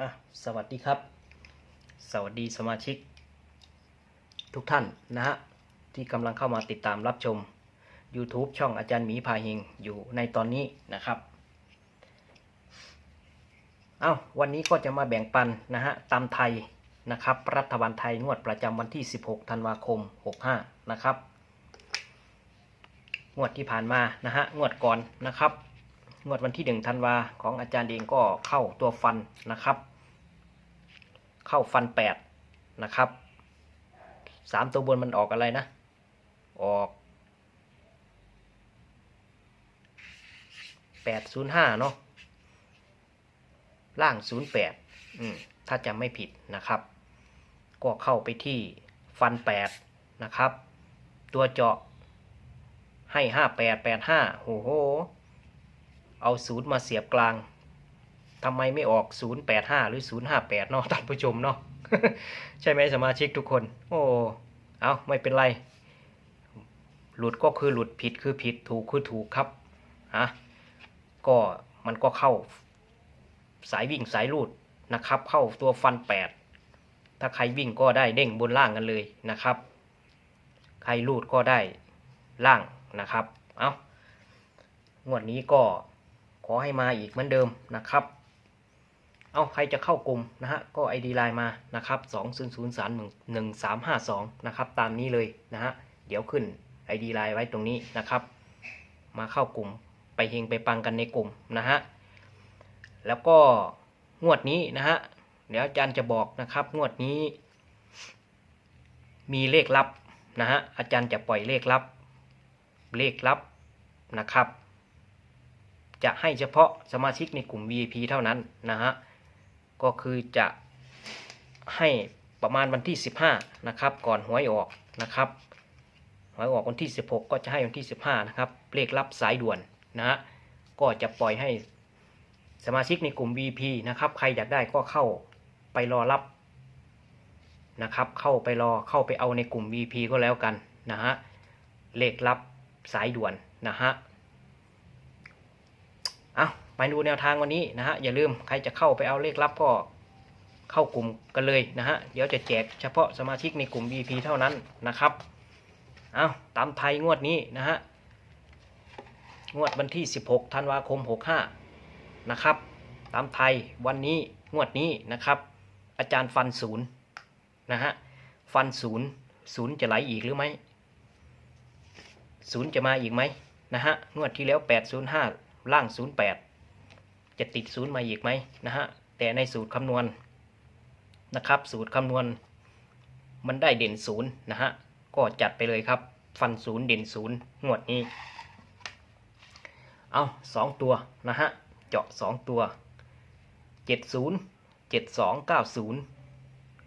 อะสวัสดีครับ สวัสดีสมาชิก ทุกท่านนะฮะที่กำลังเข้ามาติดตามรับชม YouTube ช่องอาจารย์หมีพาเฮงอยู่ในตอนนี้นะครับเอา้าวันนี้ก็จะมาแบ่งปันนะฮะตามไทยนะครับ รัฐบาลไทยงวดประจำวันที่ 16 ธันวาคม 65 นะครับ งวดที่ผ่านมานะฮะงวดก่อนนะครับ งวดวันที่หนึ่งธันวาของอาจารย์เองก็เข้าตัวฟันนะครับ เข้าฟันแปดนะครับสามตัวบนมันออกอะไรนะ ออกแปดศูนย์ห้าเนาะล่างศูนย์แปดถ้าจำไม่ผิดนะครับ ก็เข้าไปที่ฟันแปดนะครับ ตัวเจาะให้ห้าแปดแปดห้าโอ้โห เอาศูนย์มาเสียบกลางทำไมไม่ออก 085 หรือ 058 เนาะท่านผู้ชมเนาะใช่ไหมสมาชิกทุกคน โอ้เอาไม่เป็นไร หลุดก็คือหลุดผิดคือผิดถูกคือถูกครับฮะก็มันก็เข้า สายวิ่งสายรูดนะครับ เข้าตัวฟัน 8 ถ้าใครวิ่งก็ได้เด้งบนล่างกันเลยนะครับ ใครรูดก็ได้ล่างนะครับ เอางวดนี้ก็ ขอให้มาอีกเหมือนเดิมนะครับ เอาใครจะเข้ากลุ่มนะฮะ ก็ ID ไลน์มานะครับ2 0 0 3 1 3 5 2นะครับ ตามนี้เลยนะฮะ เดี๋ยวขึ้น ID ไลน์ไว้ตรงนี้นะครับ มาเข้ากลุ่มไปเฮงไปปังกันในกลุ่มนะฮะ แล้วก็งวดนี้นะฮะ เดี๋ยวอาจารย์จะบอกนะครับ งวดนี้ มีเลขลับนะฮะ อาจารย์จะปล่อยเลขลับ เลขลับนะครับ จะให้เฉพาะสมาชิกในกลุ่ม VIP เท่านั้นนะฮะ ก็คือจะให้ประมาณวันที่ 15 นะครับ ก่อนหวยออกนะครับหวยออกวันที่ 16 ก็จะให้วันที่ 15 นะครับ เลขรับสายด่วนนะฮะ ก็จะปล่อยให้สมาชิกในกลุ่ม VIP นะครับ ใครอยากได้ก็เข้าไปรอรับนะครับ เข้าไปรอเข้าไปเอาในกลุ่ม VIP ก็แล้วกันนะฮะ เลขรับสายด่วนนะฮะ เอาไปดูแนวทางวันนี้นะฮะอย่าลืมใครจะเข้าไปเอาเลขลับก็เข้ากลุ่มกันเลยนะฮะเดี๋ยวจะแจกเฉพาะสมาชิกในกลุ่ม VP เท่านั้นนะครับเอาตามไทยงวดนี้นะฮะงวดวันที่ 16ธันวาคม 65 นะครับ ตามไทยวันนี้งวดนี้นะครับ อาจารย์ฟันศูนย์นะฮะฟันศูนย์ศูนย์จะไหลอีกหรือไม่ศูนย์จะมาอีกไหมนะฮะงวดที่แล้ว 805 ล่าง 08 จะติดศูนย์มาอีกไหมนะฮะ แต่ในสูตรคำนวณนะครับ สูตรคำนวณมันได้เด่นศูนย์นะฮะ ก็จัดไปเลยครับ ฟันศูนย์เด่นศูนย์งวดนี้ เอาสองตัวนะฮะ เจาะสองตัว 70 72 90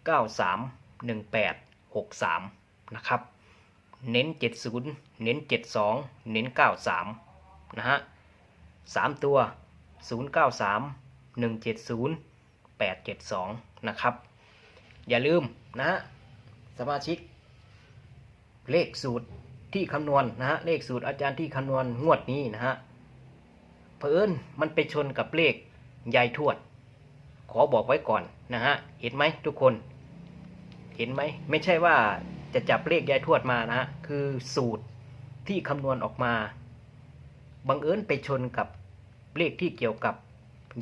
93 18 63 นะครับ เน้น 70 เน้น 72 เน้น 93 นะฮะ สามตัว 093 170 872 นะครับ อย่าลืมนะฮะสมาชิก เลขสูตรที่คำนวณนะฮะเลขสูตรอาจารย์ที่คำนวณงวดนี้นะฮะเพิ่นมันไปชนกับเลขยายทวด ขอบอกไว้ก่อนนะฮะเห็นไหมทุกคน เห็นไหมไม่ใช่ว่าจะจับเลขยายทวดมานะฮะคือสูตรที่คำนวณออกมา บังเอิญไปชนกับเลขที่เกี่ยวกับ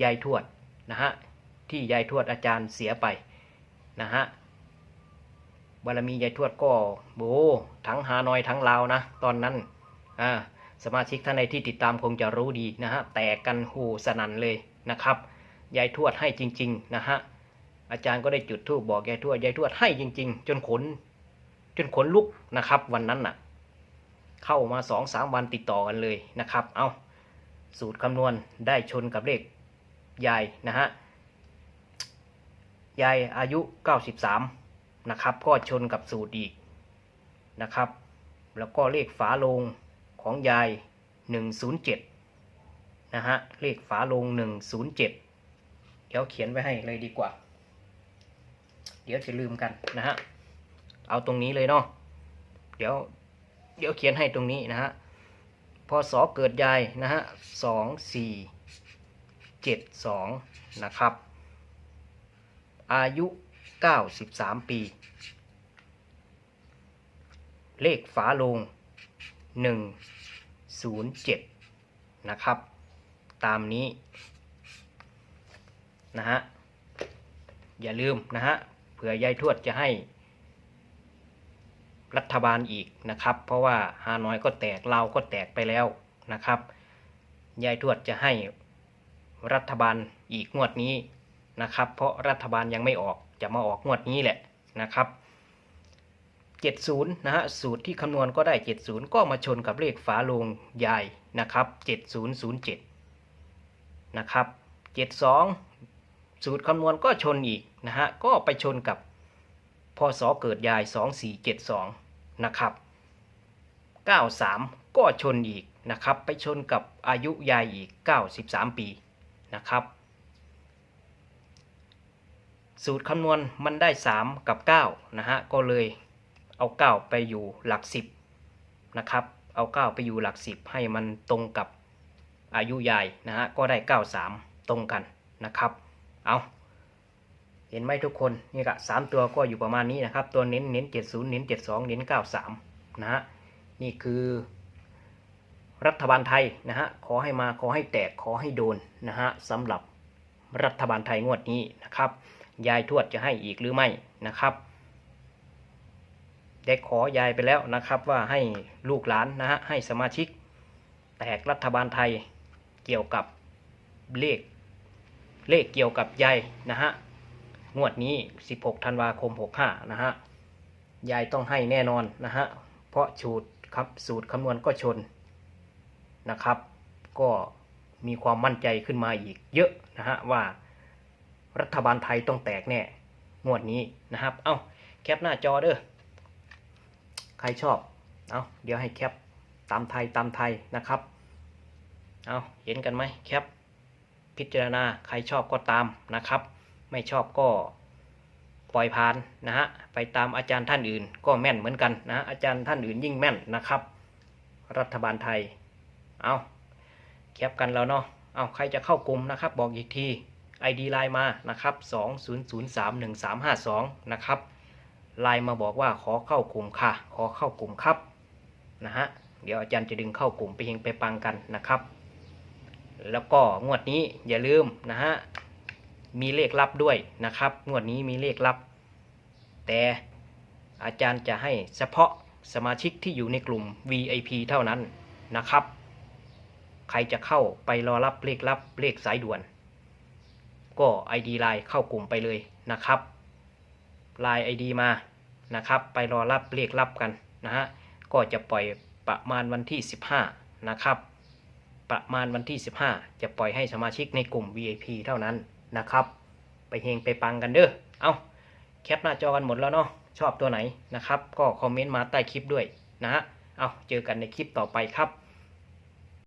ยายทวดนะฮะที่ยายทวดอาจารย์เสียไปนะฮะบารมียายทวดก็โบทั้งฮานอยทั้งลาวนะตอนนั้นอ่าสมาชิกท่านใดที่ติดตามคงจะรู้ดีนะฮะแตกกันหูสนันเลยนะครับยายทวดให้จริงๆนะฮะอาจารย์ก็ได้จุดธูปบอกยายทวดยายทวดให้จริง ๆ จนขน จนขนลุกนะครับ วันนั้นน่ะ เข้ามาสองสามวันติดต่อกันเลยนะครับ เอาสูตรคำนวณได้ชนกับเลขยายนะฮะยายอายุ 93 นะครับ ก็ชนกับสูตรอีกนะครับ แล้วก็เลขฝาโลงของยาย 107 นะฮะ เลขฝาโลง 107 เดี๋ยวเขียนไว้ให้เลยดีกว่า เดี๋ยวจะลืมกันนะฮะ เอาตรงนี้เลยเนาะ เดี๋ยว เดี๋ยวเขียนให้ตรงนี้นะฮะพศเกิดยายนะฮะสองสี่เจ็ดสองนะครับ อายุ 93 ปี เลขฝาโลง 107 นะครับ ตามนี้ นะฮะ อย่าลืมนะฮะ เผื่อยายทวดจะให้ รัฐบาลอีกนะครับ เพราะว่าฮานอยก็แตกเราก็แตกไปแล้วนะครับยายทวดจะให้รัฐบาลอีกงวดนี้นะครับ เพราะรัฐบาลยังไม่ออกจะมาออกงวดนี้แหละนะครับ 70 นะฮะสูตรที่คำนวณก็ได้ 70 ก็มาชนกับเลขฝาโลงยายนะครับ 7007 นะครับ 72 สูตรคำนวณก็ชนอีกนะฮะก็ไปชนกับ พศเกิดยาย 2472 นะครับ 93 ก็ชนอีกนะครับ ไปชนกับอายุยายอีก 93 ปีนะครับ สูตรคำนวณมันได้ 3 กับ 9 นะฮะ ก็เลยเอา 9 ไปอยู่หลัก 10 นะครับ เอา 9 ไปอยู่หลัก 10 ให้มันตรงกับอายุยายนะฮะ ก็ได้ 93 ตรงกันนะครับ เอา เห็นไหมทุกคนนี่ก็สามตัวก็อยู่ประมาณนี้นะครับ ตัวเน้นเน้นเจ็ดศูนย์เน้นเจ็ดสองเน้นเก้าสามนะฮะนี่คือรัฐบาลไทยนะฮะขอให้มาขอให้แตกขอให้โดนนะฮะสำหรับรัฐบาลไทยงวดนี้นะครับยายทวดจะให้อีกหรือไม่นะครับได้ขอยายไปแล้วนะครับว่าให้ลูกหลานนะฮะให้สมาชิก แตกรัฐบาลไทยเกี่ยวกับเลขเลขเกี่ยวกับยายนะฮะ งวดนี้ 16 ธันวาคม 65 นะฮะ ยายต้องให้แน่นอนนะฮะ เพราะสูตรครับสูตรคำนวณก็ชนนะครับ ก็มีความมั่นใจขึ้นมาอีกเยอะนะฮะว่ารัฐบาลไทยต้องแตกแน่ งวดนี้นะครับ เอา้าแคปหน้าจอเด้อ ใครชอบ เอาเดี๋ยวให้แคปตามไทยตามไทยนะครับ เอาเห็นกันไหมแคปพิจารณาใครชอบก็ตามนะครับ ไม่ชอบก็ปล่อยผ่านนะฮะไปตามอาจารย์ท่านอื่นก็แม่นเหมือนกันนะะอาจารย์ท่านอื่นยิ่งแม่นนะครับ รัฐบาลไทยเอาแคปกันแล้วเนาะเอาใครจะเข้ากลุ่มนะครับ บอกอีกที ID ไลน์มานะครับ20031352 นะครับไลน์มาบอกว่าขอเข้ากลุ่มค่ะ ขอเข้ากลุ่มครับนะฮะเดี๋ยวอาจารย์จะดึงเข้ากลุ่มไปเฮงไปปังกันนะครับ แล้วก็งวดนี้อย่าลืมนะฮะ มีเลขลับด้วยนะครับ งวดนี้มีเลขลับ แต่อาจารย์จะให้เฉพาะสมาชิกที่อยู่ในกลุ่ม VIP เท่านั้นนะครับ ใครจะเข้าไปรอรับเลขลับเลขสายด่วน ก็ ID ไลน์เข้ากลุ่มไปเลยนะครับไลน์ ID มานะครับ ไปรอรับเลขลับกันนะฮะ ก็จะปล่อยประมาณวันที่ 15 นะครับ ประมาณวันที่ 15 จะปล่อยให้สมาชิกในกลุ่ม VIP เท่านั้น นะครับ ไปเฮงไปปังกันเด้อเอาแคปหน้าจอกันหมดแล้วเนาะชอบตัวไหนนะครับ ก็คอมเมนต์มาใต้คลิปด้วยนะฮะเอาเจอกันในคลิปต่อไปครับ